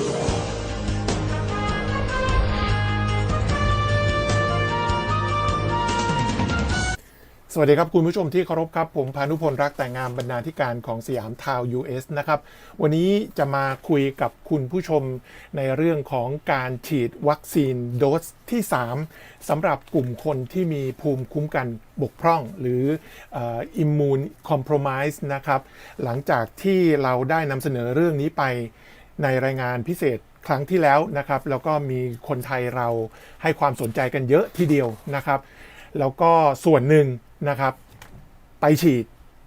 สวัสดีครับ คุณผู้ชมที่เคารพครับ ผมพานุพลรักแต่งงามบรรณาธิการของสยามทาว US นะครับ วันนี้จะมาคุยกับคุณผู้ชมในเรื่องของการฉีดวัคซีนโดสที่ 3สำหรับกลุ่มคนที่มีภูมิคุ้มกันบกพร่อง หรืออิมมูนคอม p พ o m i s e นะครับ หลังจากที่เราได้นำเสนอเรื่องนี้ไป ในรายงานพิเศษครั้งที่แล้วนะครับ แล้วก็มีคนไทยเราให้ความสนใจกันเยอะทีเดียวนะครับ แล้วก็ส่วนหนึ่งนะครับ ไปฉีด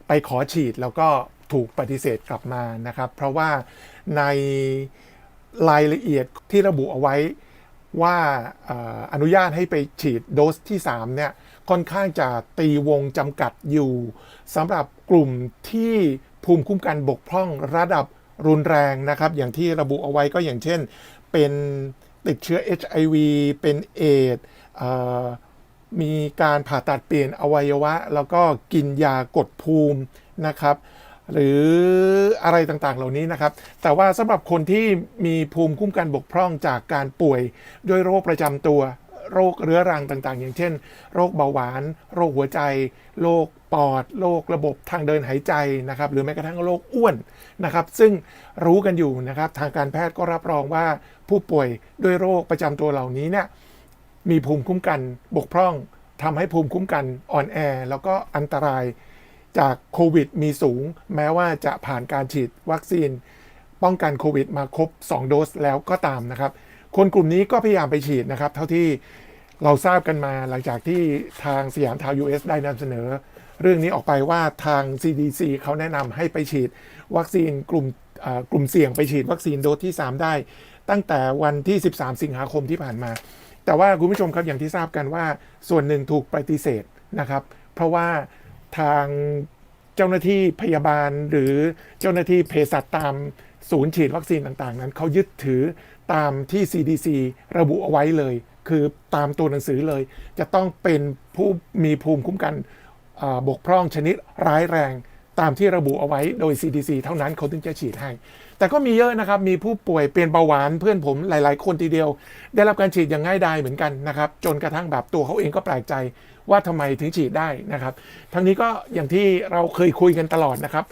ไปขอฉีดแล้วก็ถูกปฏิเสธกลับมานะครับ เพราะว่าในรายละเอียดที่ระบุเอาไว้ว่าเอ่ออนุญาตให้ไปฉีดโดสที่ 3 เนี่ยค่อนข้างจะตีวงจำกัดอยู่สำหรับกลุ่มที่ภูมิคุ้มกันบกพร่องระดับ รุนแรงนะครับ อย่างที่ระบุเอาไว้ก็อย่างเช่น เป็นติดเชื้อ HIV เป็นเอดมีการผ่าตัดเปลี่ยนอวัยวะ แล้วก็กินยากดภูมินะครับ หรืออะไรต่างๆเหล่านี้นะครับ แต่ว่าสำหรับคนที่มีภูมิคุ้มกันบกพร่องจากการป่วยด้วยโรคประจำตัว โรคเรื้อรังต่างๆ อย่างเช่น โรคเบาหวาน โรคหัวใจ โรค ปอดโรคระบบทางเดินหายใจนะครับ หรือแม้กระทั่งโรคอ้วนนะครับ ซึ่งรู้กันอยู่นะครับ ทางการแพทย์ก็รับรองว่าผู้ป่วยด้วยโรคประจำตัวเหล่านี้เนี่ยมีภูมิคุ้มกันบกพร่องทำให้ภูมิคุ้มกันอ่อนแอ แล้วก็อันตรายจากโควิดมีสูง แม้ว่าจะผ่านการฉีดวัคซีน ป้องกันโควิดมาครบ 2 โดสแล้วก็ตามนะครับ คนกลุ่มนี้ก็พยายามไปฉีดนะครับ เท่าที่เราทราบกันมาหลังจากที่ทางสยามทาว US ได้นำเสนอ เรื่องนี้ออกไปว่าทาง CDC เขาแนะนำให้ไปฉีดวัคซีนกลุ่มเอ่อกลุ่มเสี่ยงไปฉีดวัคซีนโดสที่ 3 ได้ ตั้งแต่วันที่ 13 สิงหาคมที่ผ่านมา แต่ว่าคุณผู้ชมครับอย่างที่ทราบกันว่า ส่วนหนึ่งถูกปฏิเสธนะครับ เพราะว่าทางเจ้าหน้าที่พยาบาลหรือเจ้าหน้าที่เภสัชตามศูนย์ฉีดวัคซีนต่างๆ นั้นเขายึดถือตามที่ CDC ระบุเอาไว้เลย คือตามตัวหนังสือเลย จะต้องเป็นผู้มีภูมิคุ้มกัน บกพร่องชนิดร้ายแรงตามที่ระบุเอาไว้โดย CDC เท่านั้นเขาถึงจะฉีดให้ แต่ก็มีเยอะนะครับ มีผู้ป่วยเป็นเบาหวานเพื่อนผมหลาย ๆ คนทีเดียว ได้รับการฉีดอย่างง่ายดายเหมือนกันนะครับ จนกระทั่งแบบตัวเขาเองก็แปลกใจว่าทำไมถึงฉีดได้นะครับ ทั้งนี้ก็อย่างที่เราเคยคุยกันตลอดนะครับ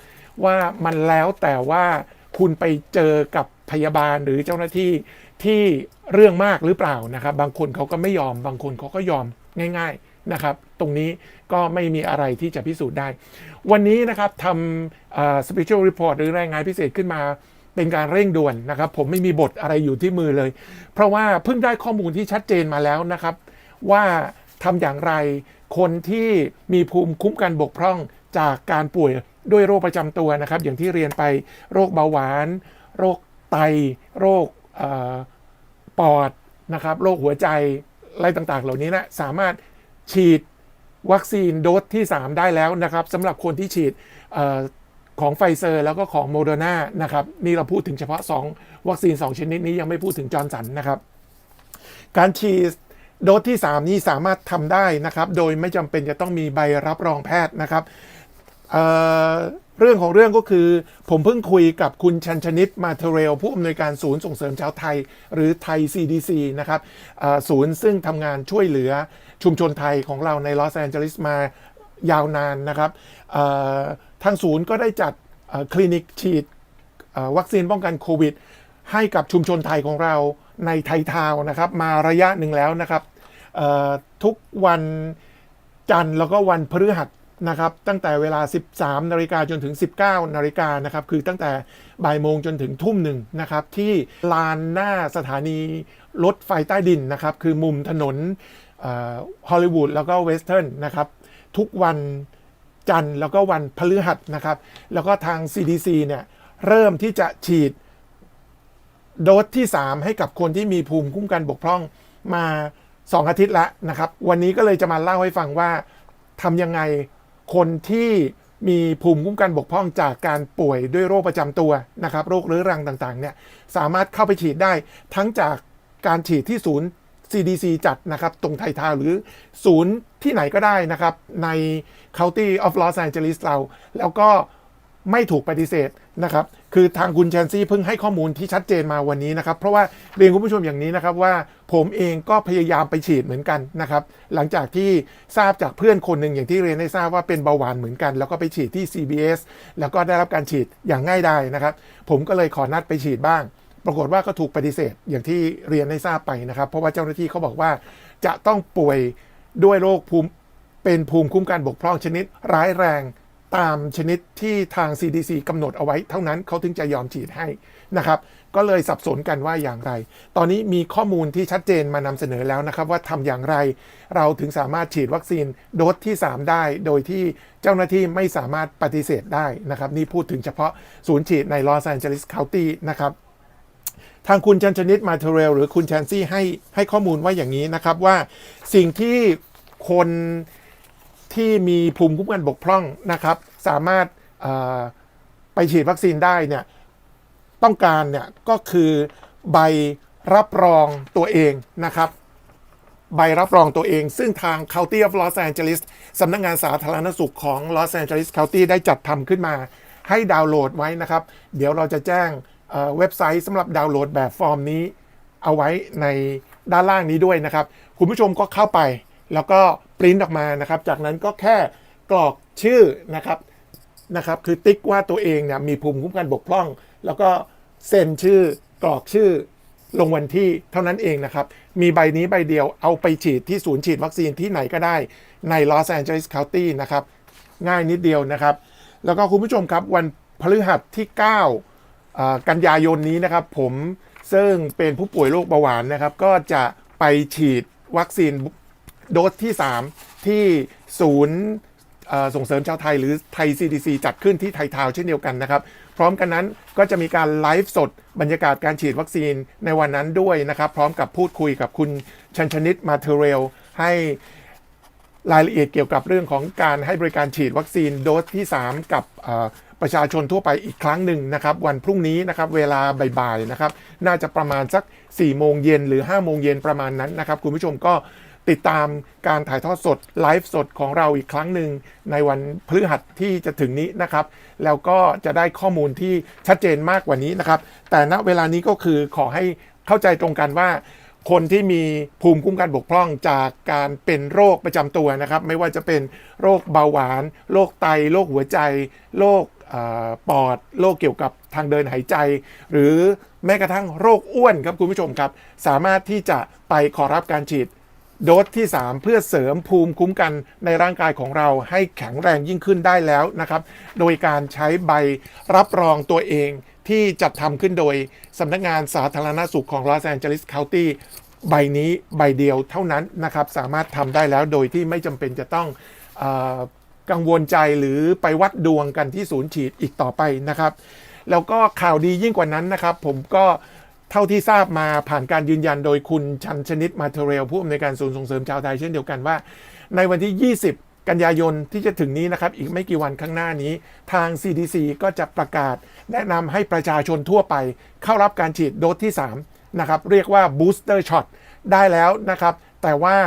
ว่ามันแล้วแต่ว่าคุณไปเจอกับพยาบาลหรือเจ้าหน้าที่ที่เรื่องมากหรือเปล่านะครับ บางคนเขาก็ไม่ยอม บางคนเขาก็ยอมง่าย ๆ นะครับ ตรงนี้ก็ไม่มีอะไรที่จะพิสูจน์ได้ วันนี้นะครับทำเอ่อ special report หรือรายงานพิเศษขึ้นมาเป็นการเร่งด่วนนะครับ ผมไม่มีบทอะไรอยู่ที่มือเลย เพราะว่าเพิ่งได้ข้อมูลที่ชัดเจนมาแล้วนะครับ ว่าทำอย่างไรคนที่มีภูมิคุ้มกันบกพร่องจากการป่วยด้วยโรคประจำตัวนะครับ อย่างที่เรียนไปโรคเบาหวาน โรคไต โรคปอดนะครับ โรคหัวใจอะไรต่างๆ เหล่านี้นะสามารถ ฉีดวัคซีนโดสที่ 3 ได้แล้วนะครับสำหรับคนที่ฉีดออของไฟเซอร์แล้วก็ของโมเดอร์นานะครับนี่เราพูดถึงเฉพาะ 2 วัคซีน 2 ชนิดนี้ยังไม่พูดถึงจอร์นสันนะครับ การฉีดโดสที่ 3 นี้สามารถทำได้นะครับ โดยไม่จำเป็นจะต้องมีใบรับรองแพทย์นะครับ เรื่องของเรื่องก็คือ ผมเพิ่งคุยกับคุณชันชนิดมาเทเรล ผู้อำนวยการศูนย์ส่งเสริมชาวไทย หรือไทย CDC นะครับศูนย์ซึ่งทำงานช่วยเหลือชุมชนไทยของเราในลอสแอนเจลิสมายาวนานนะครับทางศูนย์ก็ได้จัดคลินิกฉีดวัคซีนป้องกันโควิด ให้กับชุมชนไทยของเราในไทยทาวนะครับมาระยะหนึ่งแล้วนะครับทุกวันจันทร์แล้วก็วันพฤหัส นะครับตั้งแต่เวลา 13 นาฬิกาจนถึง 19 นาฬิกานะครับคือตั้งแต่บ่ายโมงจนถึงทุ่มหนึ่งนะครับที่ลานหน้าสถานีรถไฟใต้ดินนะครับคือมุมถนนฮอลลีวูดแล้วก็เวสเทิร์นนะครับทุกวันจันทร์แล้วก็วันพฤหัสนะครับแล้วก็ทาง CDC เนี่ยเริ่มที่จะฉีดโดสที่ 3 ให้กับคนที่มีภูมิคุ้มกันบกพร่องมา 2 อาทิตย์แล้วนะครับ วันนี้ก็เลยจะมาเล่าให้ฟังว่าทำยังไง คนที่มีภูมิคุ้มกันบกพร่องจากการป่วยด้วยโรคประจำตัวนะครับโรคเรื้อรังต่างๆเนี่ยสามารถเข้าไปฉีดได้ทั้งจากการฉีดที่ศูนย์ CDC จัดนะครับ ตรงไทยทาหรือศูนย์ที่ไหนก็ได้นะครับ ใน County of Los Angeles เรา แล้วก็ไม่ถูกปฏิเสธ นะครับคือทางคุณแชนซี่เพิ่งให้ข้อมูลที่ชัดเจนมาวันนี้นะครับ เพราะว่าเรียนคุณผู้ชมอย่างนี้นะครับว่าผมเองก็พยายามไปฉีดเหมือนกันนะครับ หลังจากที่ทราบจากเพื่อนคนหนึ่งอย่างที่เรียนให้ทราบว่าเป็นเบาหวานเหมือนกัน แล้วก็ไปฉีดที่ CBS แล้วก็ได้รับการฉีดอย่างง่ายดายนะครับ ผมก็เลยขอนัดไปฉีดบ้าง ปรากฏว่าก็ถูกปฏิเสธอย่างที่เรียนให้ทราบไปนะครับ เพราะว่าเจ้าหน้าที่เขาบอกว่าจะต้องป่วยด้วยโรคภูมิเป็นภูมิคุ้มกันบกพร่องชนิดร้ายแรง ตามชนิดที่ทาง CDC กำหนดเอาไว้เท่านั้นเขาถึงจะยอมฉีดให้นะครับก็เลยสับสนกันว่าอย่างไร ตอนนี้มีข้อมูลที่ชัดเจนมานำเสนอแล้วนะครับ ว่าทำอย่างไร เราถึงสามารถฉีดวัคซีนโดสที่ 3 ได้ โดยที่เจ้าหน้าที่ไม่สามารถปฏิเสธได้นะครับ นี่พูดถึงเฉพาะศูนย์ฉีดในลอสแอนเจลิสเคาน์ตี้นะครับทางคุณจันชนิดมาเทเรลหรือคุณแชนซี่ให้ให้ข้อมูลว่าอย่างนี้นะครับว่าสิ่งที่คน ที่มีภูมิคุ้มกันบกพร่องนะครับ สามารถไปฉีดวัคซีนได้เนี่ยต้องการเนี่ยก็คือใบรับรองตัวเองนะครับ ใบรับรองตัวเอง ซึ่งทาง County of Los Angeles สำนักงานสาธารณสุขของ Los Angeles County ได้จัดทำขึ้นมา ให้ดาวน์โหลดไว้นะครับ เดี๋ยวเราจะแจ้งเว็บไซต์สำหรับดาวน์โหลดแบบฟอร์มนี้ เอาไว้ในด้านล่างนี้ด้วยนะครับ คุณผู้ชมก็เข้าไป แล้วก็ปริ้นออกมานะครับ จากนั้นก็แค่กรอกชื่อนะครับนะครับ คือติ๊กว่าตัวเองเนี่ยมีภูมิคุ้มกันบกพร่อง แล้วก็เซ็นชื่อกรอกชื่อลงวันที่เท่านั้นเองนะครับ มีใบนี้ใบเดียวเอาไปฉีดที่ศูนย์ฉีดวัคซีนที่ไหนก็ได้ในลอสแอนเจลิส o u น์ตี้นะครับ ง่ายนิดเดียวนะครับ แล้วก็คุณผู้ชมครับวันพฤหัสที่9อ่ากันยายนนี้นะครับ ผมซึ่งเป็นผู้ป่วยโรคเบาหวานนะครับ ก็จะไปฉีดวัคซีน โดสที่ 3 ที่ศูนย์ส่งเสริมชาวไทยหรือไทย CDC จัดขึ้นที่ไทยทาวเช่นเดียวกันนะครับ พร้อมกันนั้นก็จะมีการไลฟ์สดบรรยากาศการฉีดวัคซีนในวันนั้นด้วยนะครับ พร้อมกับพูดคุยกับคุณชันชนิดมาเทเรลให้รายละเอียดเกี่ยวกับเรื่องของการให้บริการฉีดวัคซีนโดสที่ 3 กับประชาชนทั่วไปอีกครั้งหนึ่งนะครับ วันพรุ่งนี้นะครับเวลาบ่ายๆนะครับ น่าจะประมาณสัก4โมงเย็นหรือ5โมงเย็นประมาณนั้นนะครับ คุณผู้ชมก็ ติดตามการถ่ายทอดสดไลฟ์สดของเราอีกครั้งหนึ่งในวันพฤหัสที่จะถึงนี้นะครับ แล้วก็จะได้ข้อมูลที่ชัดเจนมากกว่านี้นะครับ แต่ณเวลานี้ก็คือขอให้เข้าใจตรงกันว่าคนที่มีภูมิคุ้มกันบกพร่องจากการเป็นโรคประจำตัวนะครับ ไม่ว่าจะเป็นโรคเบาหวาน โรคไต โรคหัวใจ โรคปอด โรคเกี่ยวกับทางเดินหายใจ หรือแม้กระทั่งโรคอ้วนครับคุณผู้ชมครับ สามารถที่จะไปขอรับการฉีด โดสที่ 3 เพื่อเสริมภูมิคุ้มกันในร่างกายของเราให้แข็งแรงยิ่งขึ้นได้แล้วนะครับ โดยการใช้ใบรับรองตัวเองที่จัดทำขึ้นโดยสำนักงานสาธารณสุขของ Los Angeles County ใบนี้ใบเดียวเท่านั้นนะครับ สามารถทำได้แล้วโดยที่ไม่จำเป็นจะต้องอกังวลใจหรือไปวัดดวงกันที่ศูนย์ฉีดอีกต่อไปนะครับ แล้วก็ข่าวดียิ่งกว่านั้นนะครับ ผมก็ เท่าที่ทราบมาผ่านการยืนยันโดยคุณชันชนิดมาเทเรลผู้อำนวยการศูนย์ส่งเสริมชาวไทยเช่นเดียวกันว่า ในวันที่ 20 กันยายนที่จะถึงนี้นะครับ อีกไม่กี่วันข้างหน้านี้ ทาง CDC ก็จะประกาศ แนะนำให้ประชาชนทั่วไป เข้ารับการฉีดโดสที่ 3 นะครับ เรียกว่า booster shot ได้แล้วนะครับ แต่ว่า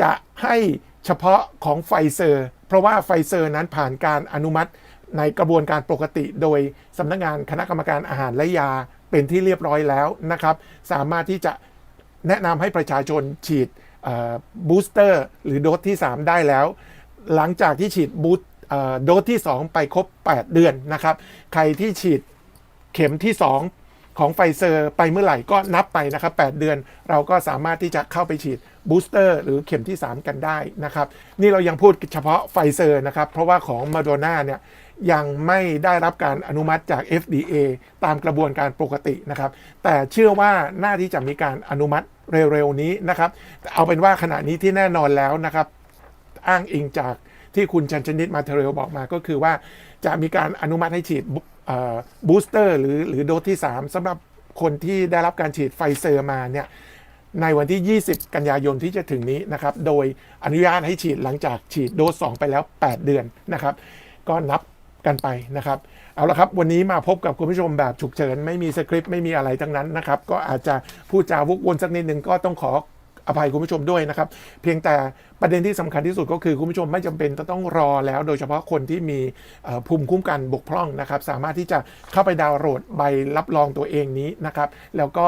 จะให้เฉพาะของไฟเซอร์ เพราะว่าไฟเซอร์นั้นผ่านการอนุมัติในกระบวนการปกติโดยสำนักงานคณะกรรมการอาหารและยา เป็นที่เรียบร้อยแล้วนะครับ สามารถที่จะแนะนำให้ประชาชนฉีดบูสเตอร์หรือโดสที่ 3 ได้แล้ว หลังจากที่ฉีดบูสโดสที่ 2 ไปครบ 8 เดือนนะครับ ใครที่ฉีดเข็มที่ 2 ของไฟเซอร์ไปเมื่อไหร่ก็นับไปนะครับ 8 เดือน เราก็สามารถที่จะเข้าไปฉีดบูสเตอร์หรือเข็มที่ 3 กันได้นะครับ นี่เรายังพูดเฉพาะไฟเซอร์นะครับ เพราะว่าของมาโดนาเนี่ย ยังไม่ได้รับการอนุมัติจาก FDA ตามกระบวนการปกตินะครับ แต่เชื่อว่าน่าที่จะมีการอนุมัติเร็วๆนี้นะครับ เอาเป็นว่าขณะนี้ที่แน่นอนแล้วนะครับ อ้างอิงจากที่คุณชันชนิดมาเทเรลบอกมาก็คือว่าจะมีการอนุมัติให้ฉีดบูสเตอร์หรือหรือโดสที่ 3สำหรับคนที่ได้รับการฉีดไฟเซอร์มาเนี่ยในวันที่ 20 กันยายนที่จะถึงนี้นะครับ โดยอนุญาตให้ฉีดหลังจากฉีดโดส 2 ไปแล้ว 8 เดือนนะครับ ก็นับ กันไปนะครับ เอาละครับ วันนี้มาพบกับคุณผู้ชมแบบฉุกเฉิน ไม่มีสคริปต์ไม่มีอะไรทั้งนั้นนะครับ ก็อาจจะพูดจาวกวนสักนิดหนึ่งก็ต้องขออภัยคุณผู้ชมด้วยนะครับ เพียงแต่ประเด็นที่สำคัญที่สุดก็คือคุณผู้ชมไม่จำเป็นต้องรอแล้ว โดยเฉพาะคนที่มีภูมิคุ้มกันบกพร่องนะครับ สามารถที่จะเข้าไปดาวน์โหลดใบรับรองตัวเองนี้นะครับ แล้วก็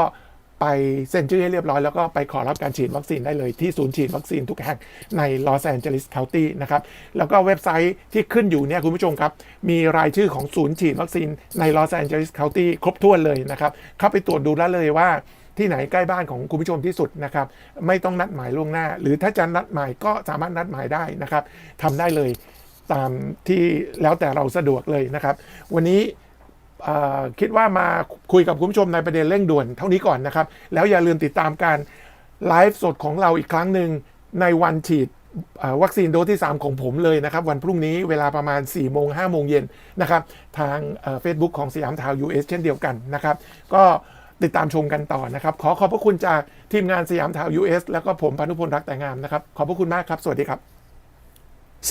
ไปเซ็นชื่อให้เรียบร้อยแล้วก็ไปขอรับการฉีดวัคซีนได้เลยที่ศูนย์ฉีดวัคซีนทุกแห่งในลอสแอนเจลิสเคานตี้นะครับ แล้วก็เว็บไซต์ที่ขึ้นอยู่เนี่ยคุณผู้ชมครับ มีรายชื่อของศูนย์ฉีดวัคซีนในลอสแอนเจลิสเคานตี้ครบถ้วนเลยนะครับ เข้าไปตรวจดูได้เลยว่าที่ไหนใกล้บ้านของคุณผู้ชมที่สุดนะครับ ไม่ต้องนัดหมายล่วงหน้า หรือถ้าจะนัดหมายก็สามารถนัดหมายได้นะครับทำได้เลยตามที่แล้วแต่เราสะดวกเลยนะครับ วันนี้ คิดว่ามาคุยกับคุณผู้ชมในประเด็นเร่งด่วนเท่านี้ก่อนนะครับ แล้วอย่าลืมติดตามการไลฟ์สดของเราอีกครั้งหนึ่งในวันฉีดวัคซีนโดสที่ 3 ของผมเลยนะครับ วันพรุ่งนี้เวลาประมาณ 4 โมง 5 โมงเย็นนะครับ ทางเฟซบุ๊กของสยามทาว US เช่นเดียวกันนะครับ ก็ติดตามชมกันต่อนะครับ ขอขอบพระคุณจากทีมงานสยามทาว US แล้วก็ผมพานุพลรักแต่งามนะครับ ขอบพระคุณมากครับ สวัสดีครับ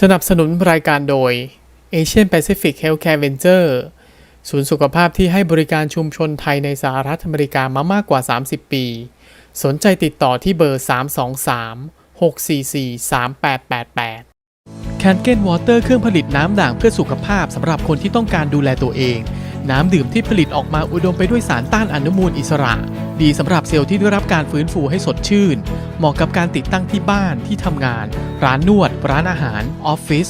สนับสนุนรายการโดย Asian Pacific Healthcare Venture ศูนย์สุขภาพที่ให้บริการชุมชนไทยในสหรัฐอเมริกามามากกว่า 30 ปี สนใจติดต่อที่เบอร์ 323 644 3888 c a n g e n Water เครื่องผลิตน้ำด่างเพื่อสุขภาพสำหรับคนที่ต้องการดูแลตัวเอง น้ำดื่มที่ผลิตออกมาอุดมไปด้วยสารต้านอนุมูลอิสระ ดีสำหรับเซลล์ที่ได้รับการฟื้นฟูให้สดชื่น เหมาะกับการติดตั้งที่บ้านที่ทำงาน ร้านนวด ร้านอาหาร ออฟฟิศ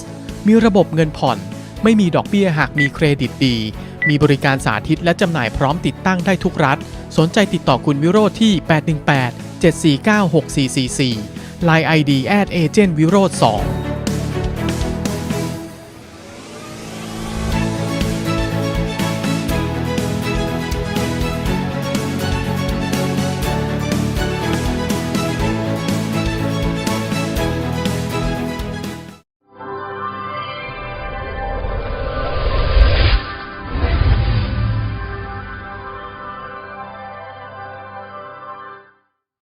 มีระบบเงินผ่อน ไม่มีดอกเบี้ยหากมีเครดิตดี มีบริการสาธิตและจำหน่ายพร้อมติดตั้งได้ทุกรัฐ สนใจติดต่อคุณวิโรธที่ 818 749 6444 Line ID at agent วิโรธ2